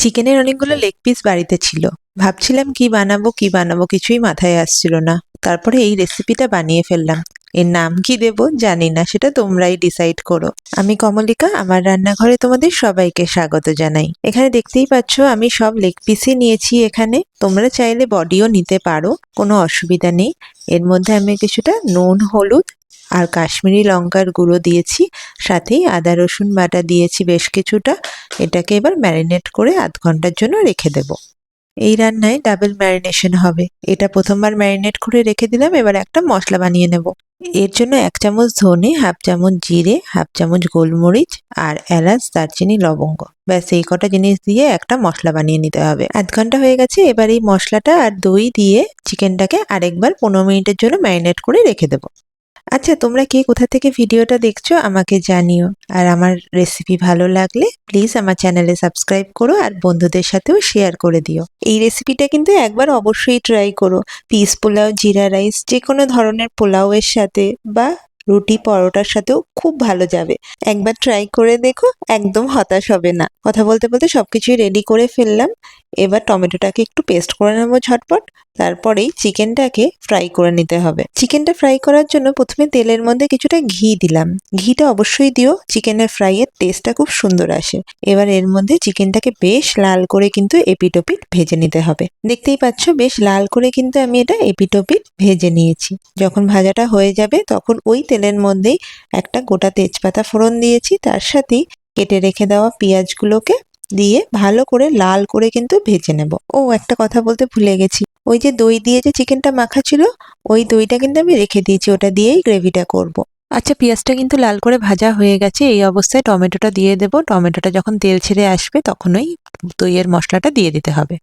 চিকেনের অনেকগুলো leg piece বাড়িতে ছিল। ভাবছিলাম কি বানাবো কি বানাবো কিছুই মাথায় আসছিল না। তারপরে এই রেসিপিটা বানিয়ে ফেললাম। এর নাম কি দেব জানি না, সেটা তোমরাই ডিসাইড করো। আমি কমলিকা, আমার রান্নাঘরে তোমাদের সবাইকে স্বাগত জানাই। এখানে দেখতেই পাচ্ছ, আমি সব লেগ পিসই নিয়েছি এখানে। তোমরা চাইলে বডিও নিতে পারো, কোনো অসুবিধা নেই। এর মধ্যে আমি কিছুটা নুন, হলুদ আর কাশ্মীরি লঙ্কার গুঁড়ো দিয়েছি, সাথেই আদা রসুন বাটা দিয়েছি বেশ কিছুটা। এটাকে এবার ম্যারিনেট করে আধ ঘণ্টার জন্য রেখে দেব। এই রান্নায় ডাবল ম্যারিনেশন হবে। এটা প্রথমবার ম্যারিনেট করে রেখে দিলাম, এবার একটা মশলা বানিয়ে নেব। এর জন্য এক চামচ ধনে, হাফ চামচ জিরে, হাফ চামচ গোলমরিচ আর এলাচ, দারচিনি, লবঙ্গ। ব্যাস, এই কটা জিনিস দিয়ে একটা মশলা বানিয়ে নিতে হবে। আধ ঘণ্টা হয়ে গেছে, এবার এই মশলাটা আর দই দিয়ে চিকেনটাকে আরেকবার পনেরো মিনিটের জন্য ম্যারিনেট করে রেখে দেবো। আচ্ছা তোমরা কে কোথা থেকে ভিডিওটা দেখছ আমাকে জানিও। আর আমার রেসিপি ভালো লাগলে প্লিজ আমার চ্যানেলে সাবস্ক্রাইব করো আর বন্ধুদের সাথেও শেয়ার করে দিও। এই রেসিপিটা কিন্তু একবার অবশ্যই ট্রাই করো। পিস পোলাও, জিরা রাইস যে কোনো ধরনের পোলাওয়ের সাথে বা রুটি পরোটার সাথেও খুব ভালো যাবে। একবার ট্রাই করে দেখো, একদম হতাশ হবে না। কথা বলতে বলতে সবকিছুই রেডি করে ফেললাম। এবার টমেটোটাকে একটু পেস্ট করে নেব ঝটপট। তারপরেই চিকেনটাকে ফ্রাই করে নিতে হবে। চিকেনটা ফ্রাই করার জন্য প্রথমে তেলের মধ্যে কিছুটা ঘি দিলাম। ঘিটা অবশ্যই দিও, চিকেনের ফ্রাইয়ের টেস্টটা খুব সুন্দর আসে। এবার এর মধ্যে চিকেনটাকে বেশ লাল করে কিন্তু এপিটোপিট ভেজে নিতে হবে। দেখতেই পাচ্ছ, বেশ লাল করে কিন্তু আমি এটা এপিটোপিট ভেজে নিয়েছি। যখন ভাজাটা হয়ে যাবে, তখন ওই তেলের মধ্যেই একটা গোটা তেজপাতা ফোড়ন দিয়েছি। তার সাথেই কেটে রেখে দেওয়া পেঁয়াজগুলোকে দিয়ে ভালো করে লাল করে কিন্তু ভেজে নেব। ও, একটা কথা বলতে ভুলে গেছি। ওই যে দই দিয়ে যে চিকেনটা মাখা ছিল ওই দইটা কিন্তু আমি রেখে দিয়েছি ওটা দিয়েই গ্রেভিটা করব। আচ্ছা পেঁয়াজটা কিন্তু লাল করে ভাজা হয়ে গেছে এই অবস্থায় টমেটোটা দিয়ে দেবো। টমেটোটা যখন তেল ছেড়ে আসবে তখন ওই দইয়ের মশলাটা দিয়ে দিতে হবে।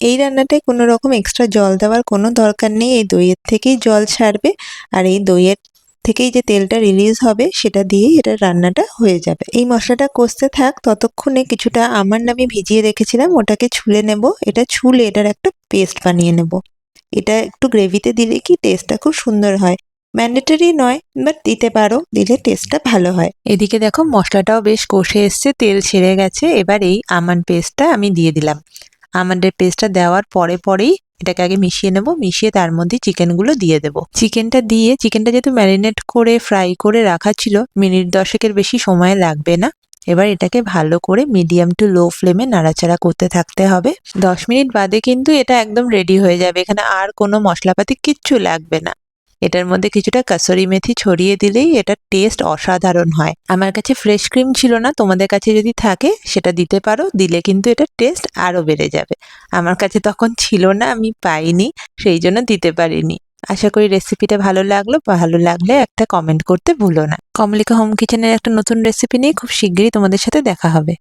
এই রান্নাটায় কোনো রকম এক্সট্রা জল দেওয়ার কোনো দরকার নেই এই দইয়ের থেকেই জল ছাড়বে। আর এই দইয়ের থেকেই যে তেলটা রিলিজ হবে, সেটা দিয়েই এটা রান্নাটা হয়ে যাবে। এই মশলাটা কষতে থাক, ততক্ষণে কিছুটা আমার নামে ভিজিয়ে রেখেছিলাম, ওটাকে ছুলে নেব। এটা ছুলে এটার একটা পেস্ট বানিয়ে নেব। এটা একটু গ্রেভিতে দিলে কি টেস্টটা খুব সুন্দর হয়। ম্যান্ডেটরি নয় বাট দিতে পারো, দিলে টেস্টটা ভালো হয়। এদিকে দেখো, মশলাটাও বেশ কষে এসছে, তেল ছেড়ে গেছে। এবার এই আমান পেস্টটা আমি দিয়ে দিলাম। আমাদের পেস্টটা দেওয়ার পরে পরেই এটাকে আগে মিশিয়ে নেব, মিশিয়ে তার মধ্যে চিকেনগুলো দিয়ে দেব। চিকেনটা দিয়ে, চিকেনটা যেহেতু ম্যারিনেট করে, ফ্রাই করে রাখা ছিল, মিনিট দশেকের বেশি সময় লাগবে না। এবার এটাকে ভালো করে মিডিয়াম টু লো ফ্লেমে নাড়াচাড়া করতে থাকতে হবে। দশ মিনিট বাদে কিন্তু এটা একদম রেডি হয়ে যাবে, এখানে আর কোনো মশলাপাতি কিচ্ছু লাগবে না। এটার মধ্যে কিছুটা কাসুরি মেথি ছড়িয়ে দিলেই এটার টেস্ট অসাধারণ হয়। আমার কাছে ফ্রেশ ক্রিম ছিল না, তোমাদের কাছে যদি থাকে সেটা দিতে পারো, দিলে কিন্তু এটার টেস্ট আরও বেড়ে যাবে। আমার কাছে তখন ছিল না, আমি পাইনি, সেই জন্য দিতে পারিনি। আশা করি রেসিপিটা ভালো লাগল, ভালো লাগলে একটা কমেন্ট করতে ভুলো না। কমলিকা হোম কিচেনের একটা নতুন রেসিপি নিয়ে খুব শিগগিরই তোমাদের সাথে দেখা হবে।